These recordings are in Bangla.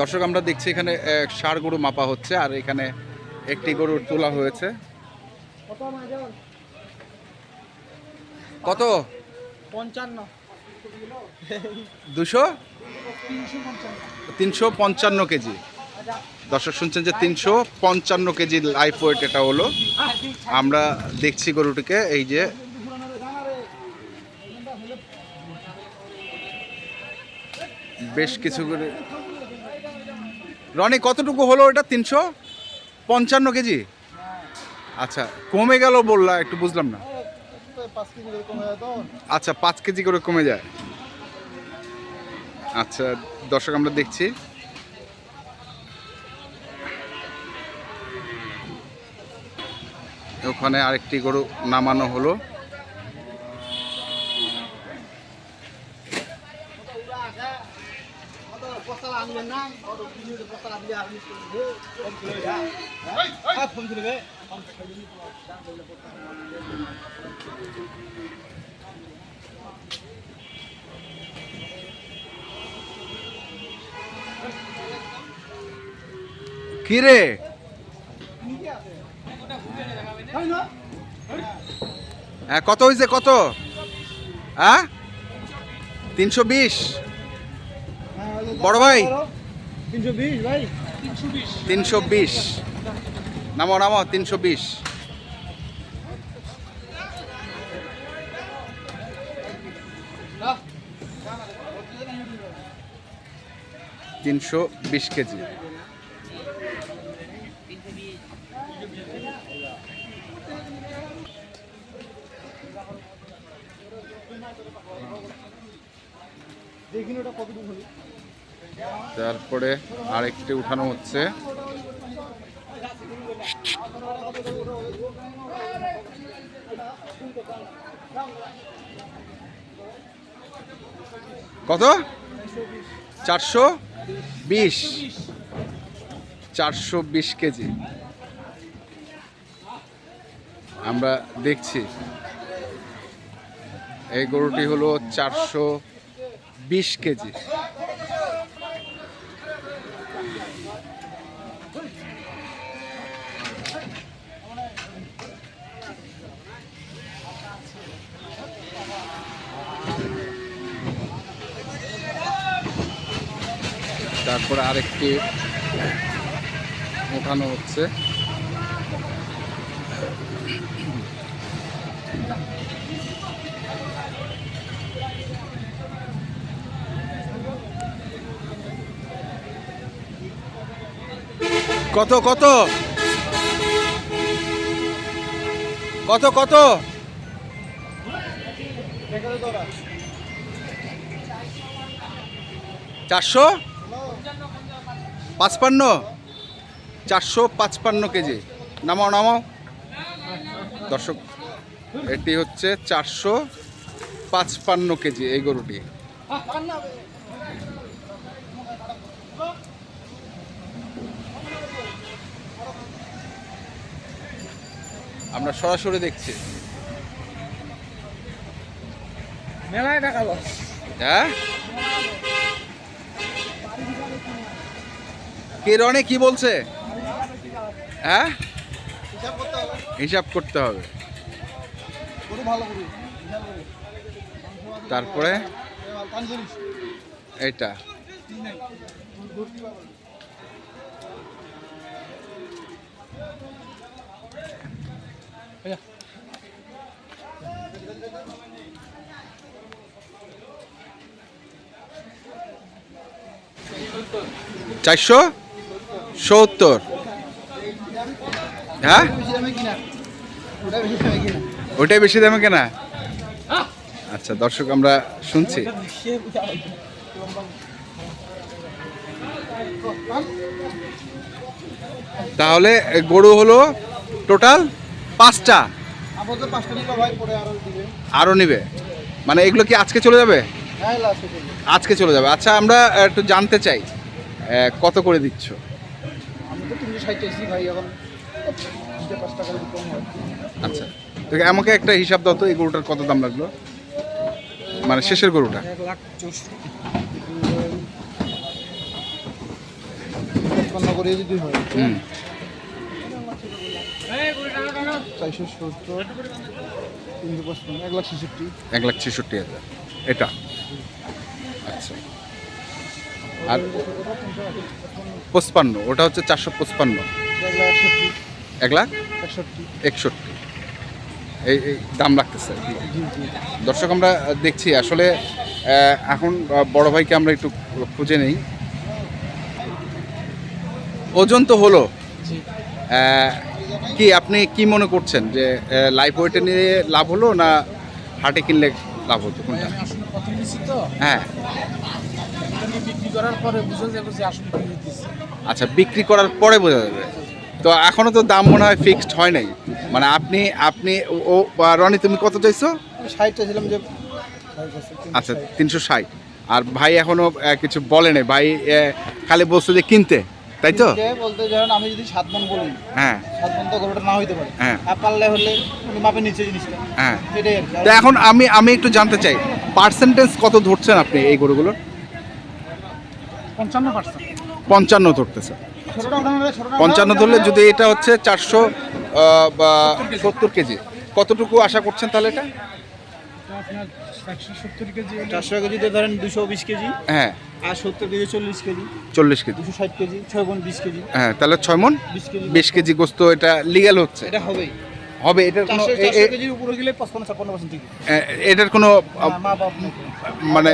দর্শক আমরা দেখছি এখানে ষাঁড় গরু মাপা হচ্ছে আর এখানে একটি গরুর তোলা হয়েছে। কত? পঞ্চান্ন। দুশো? তিনশো পঞ্চান্ন কেজি। দর্শক শুনছেন যে তিনশো পঞ্চান্ন কেজি লাইফ ওয়েট এটা হলো। আমরা দেখছি গরুটিকে এই যে। বেশ কিছু করে রনি, কতটুকু হলো এটা? তিনশো পঞ্চান্ন কেজি? আচ্ছা কমে গেল বললা, একটু বুঝলাম না। আচ্ছা পাঁচ কেজি করে কমে যায়। আচ্ছা দর্শক, আমরা দেখছি। ওখানে আরেকটি গরু নামানো হলো। কি রে হ্যাঁ কত হয়েছে কত? হ্যাঁ? তিনশো বিশ। বড় ভাই? তিনশো বিশ ভাই। তিনশো বিশ। নামো নামো তিনশো বিশ। তিনশো বিশ কেজি। দেখিনি ওটা কতটুকু হলো। তারপরে আরেকটি উঠানো হচ্ছে। কত? চারশো বিশ। চারশো বিশ কেজি। আমরা দেখছি। এই গরুটি হলো চারশো বিশ কেজি। তারপরে আরেকটি ওঠানো হচ্ছে। কত কত? কত কত? চারশো? পাঁচপান্ন? চারশো পাঁচপান্ন কেজি। নামাও নামাও। দর্শক এটি হচ্ছে চারশো পাঁচপান্ন কেজি এই গরুটি। আমরা সরাসরি দেখছি। মেলায় দেখাল হ্যাঁ? কে রনে কি বলছে? হ্যাঁ? হিসাব করতে হবে। তারপরে? এটা চারশো? সত্তর। হ্যাঁ? বেশি দামে কিনা ওটা বেশি দামে কেনা? আচ্ছা দর্শক আমরা শুনছি। তাহলে গরু হলো টোটাল পাঁচটা। আরও নিবে? মানে এগুলো কি আজকে চলে যাবে? হ্যাঁ লাস্টে করবে আজকে চলে যাবে। আচ্ছা আমরা একটু জানতে চাই কত করে দিচ্ছ? ষাট চাইছি ভাই এখন পাঁচ টাকা কম হয়। আচ্ছা। তো আমাকে একটা হিসাব দাও তো এই গরুটার কত দাম লাগল? মানে শেষের গরুটা? এক লাখ চৌষট্টি। করে যদি হয়। চারশো সত্তর তিনশো পঁচপান্ন এক লাখ ছেষট্টি। এক লাখ ছেষট্টি হাজার। এটা? আচ্ছা। আর পঁচপান্ন, ওটা হচ্ছে চারশো পঁচপান্ন। এক লাখ? একষট্টি। এই এই দাম লাগতেছে। দর্শক, আমরা দেখছি, আসলে এখন বড় ভাইকে আমরা একটু খুঁজে নেই। ওজন তো হলো। কি, আপনি কি মনে করছেন যে লাইফ ওয়েটে নিয়ে লাভ হলো না হাটে কিনলে লাভ হতো কোনটা? হ্যাঁ। আচ্ছা বিক্রি করার পরে বোঝা যাবে। তো এখনও তো দাম মনে হয় ফিক্সড হয় নাই। মানে আপনি আপনি ও- রনি তুমি কত চাইছো? আমি ষাট চাইছিলাম যে আচ্ছা তিনশো ষাট। আর ভাই এখনও কিছু বলে নাই। ভাই খালি বলছে যে কিনতে। তাই তো? বলতে ধরেন আমি যদি সাত মন বলি হ্যাঁ। সাত মন তো গরুটা না হইতে পারে। হ্যাঁ। আর পারলে হলে মাপের নিচে জিনিসটা। হ্যাঁ। সেটাই আর তো এখন আমি আমি একটু জানতে চাই পার্সেন্টেজ কত ধরছেন আপনি এই গরুগুলোর? পঞ্চান্ন পার্সেন্ট। পঞ্চান্ন ধরতেছে। পঞ্চান্ন ধরলে যদি এটা হচ্ছে চারশো বা সত্তর কেজি। কতটুকু আশা করছেন তাহলে এটা? সত্তর কেজি চারশো কেজিতে ধরেন দুশো বিশ কেজি। হ্যাঁ। আর সত্তর কেজি চল্লিশ কেজি। চল্লিশ কেজি। দুশো ষাট কেজি ছয় গুণ বিশ কেজি। হ্যাঁ তাহলে ছয় মন বিশ কেজি বিশ কেজি গোস্ত এটা লিগ্যাল হচ্ছে। এটা হবেই। হবে এটার কোনো চারশো কেজির উপরে গেলে পঁচপান্ন ছাপ্পান্ন পার্সেন্ট এটার কোনো মানে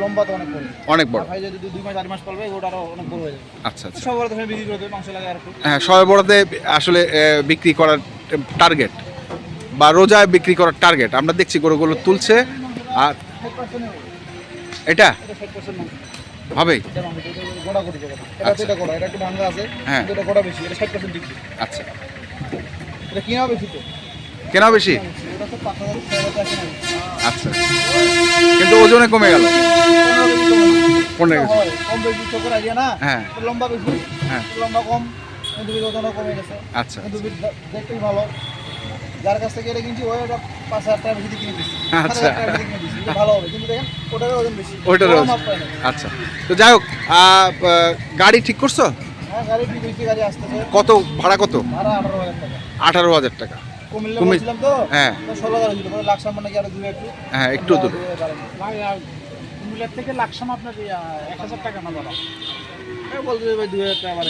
লম্বা তো অনেক বড়। অনেক বড়। ভাই যদি দুই মাস চার মাস পালবে ওটা আরও অনেক বড় হয়ে যাবে। আচ্ছা আচ্ছা। সব বড় বিক্রি করতে মাংস লাগে আর হ্যাঁ সবাই বড়তে আসলে বিক্রি করার টার্গেট বা রোজায় বিক্রি করার টার্গেট আমরা দেখছি গরুগুলো তুলছে আর এটা? বিক্রি আচ্ছা। এটা কিনা বেশি তো কেন বেশি? আচ্ছা। কিন্তু ওজনে কমে গেল। পনেরো কেজি। কম বেশি চোখের আইডিয়া না? হ্যাঁ। লম্বা বেশি। হ্যাঁ। লম্বা কম কিন্তু ওজনও কমে গেছে। আচ্ছা। কিন্তু দেখতেই ভালো। যার কাছ থেকে এটা কিনছি ওই এটা পাঁচ হাজার টাকা বেশি কিনে দিচ্ছি আচ্ছা। বেশি কিনে দিচ্ছি এটা ভালো হবে। কিন্তু দেখেন ওটারও ওজন বেশি। ওইটারও ওজন। মাপ পায় না। আচ্ছা। তো যাই হোক গাড়ি ঠিক করছ? হ্যাঁ গাড়ি ঠিক হয়েছে গাড়ি আসতেছে। কত ভাড়া কত? ভাড়া আঠারো হাজার টাকা। আঠারো হাজার টাকা। কুমিল্লা বলছিলাম তো? হ্যাঁ। ষোলো হাজার ছিল পরে লাখ সামনে নাকি আরও দূরে একটু? হ্যাঁ একটু দূর। কুমিল্লার থেকে লাকসাম আপনার এক হাজার টাকা না বাড়া টাকা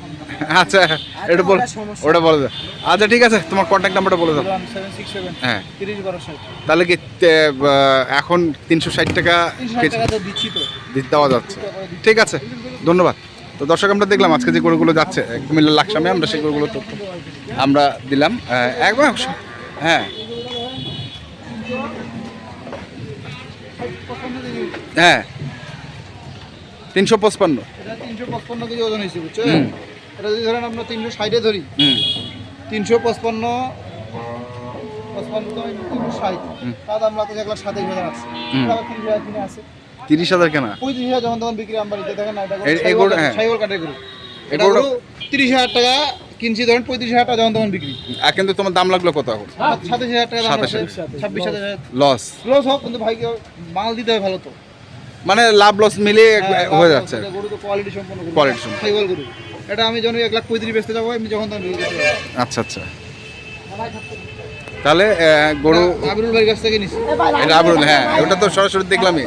কম আচ্ছা। এটা বল ওটা বলে দাও আচ্ছা ঠিক আছে তোমার কন্ট্যাক্ট নাম্বারটা বলে দাও। হ্যাঁ। তাহলে কি এখন তিনশো ষাট টাকা দেওয়া যাচ্ছে। ঠিক আছে ধন্যবাদ। তো দর্শক আমরা দেখলাম আজকে যে গরুগুলো যাচ্ছে কুমিল্লার লাকসামে আমরা সেই গরুগুলো তথ্য আমরা দিলাম। একবার হ্যাঁ। হ্যাঁ। তিনশো পঁচপান্ন। এটা তিনশো পঁচপান্ন কেজি ওজন হয়েছে এটা যদি ধরেন আমরা তিনশো ষাটে ধরি তিনশো পঁচপান্ন পঁচপান্ন তিনশো ষাট তার দাম লাগতেছে এক লাখ সাতাইশ হাজার আছে। তিরিশ হাজার কিনে আছে। তিরিশ হাজার কেনা? পঁয়ত্রিশ হাজার যখন তখন বিক্রি আমার দেখেন না এটা গরু- হ্যাঁ। এটা গরু তিরিশ হাজার টাকা কিনছি ধরেন পঁয়ত্রিশ হাজার টাকা যখন তখন বিক্রি। আর কিন্তু তোমার দাম লাগল কত এখন? সাতাশ হাজার টাকা। ছাব্বিশ হাজার। লস লস হোক কিন্তু ভাইকে মাল দিতে হবে ভালো তো। মানে লাভ লস মিলিয়ে হ্যাঁ, হয়ে যাচ্ছে। এটা কোয়ালিটি আমি যখন এক লাখ পঁয়ত্রিশ বেচতে যাব আমি যখন তখন। আচ্ছা আচ্ছা। তাহলে গরু আবিরুল ভাইয়ের কাছ থেকে নিছি। এটা আবরুল হ্যাঁ ওটা তো সরাসরি দেখলামই।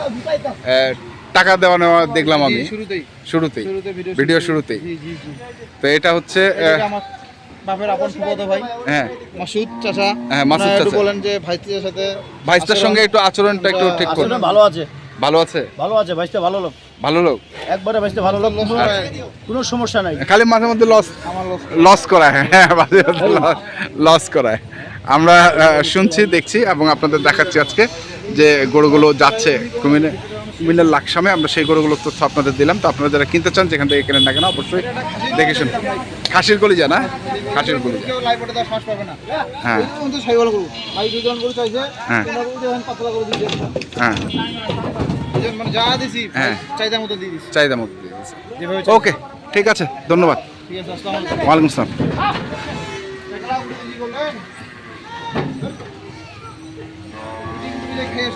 টাকা দেওয়া নেওয়া দেখলাম আমি। শুরুতেই। শুরুতেই। ভিডিও শুরুতেই। তো এটা হচ্ছে বাপের আপন সুবোধ ভাই। হ্যাঁ। মাসুদ চাচা। হ্যাঁ, মাসুদ চাচা। বলেন যে ভাইস্তির সাথে ভাইস্তার সঙ্গে একটু আচরণটা একটু ঠিক করুন। ভালো আছে। ভালো আছে? ভালো আছে বাইশটা ভালো লোক। ভালো লোক? একবারে বাইশটা ভালো লোক কোনো সমস্যা নাই। খালি মাঝে মধ্যে লস লস করায় হ্যাঁ মাঝে লস করায়। আমরা শুনছি দেখছি এবং আপনাদের দেখাচ্ছি আজকে যে গরুগুলো যাচ্ছে কুমিল্লা কুমিল্লার লাকসামে। আমরা সেই গরুগুলোর তথ্য আপনাদের দিলাম। তো আপনারা যারা কিনতে চান যেখান থেকে কেনেন না কেন অবশ্যই দেখে শুন খাসির কলিজা না? খাসির কলিজা। না। হ্যাঁ। হ্যাঁ। মানে যা দিছি হ্যাঁ। চাহিদা মতো দিয়ে দিছি। চাহিদা মতো দিয়ে। ওকে ঠিক আছে ধন্যবাদ। ঠিক আছে আসসালামু আলাইকুম। খেয়ে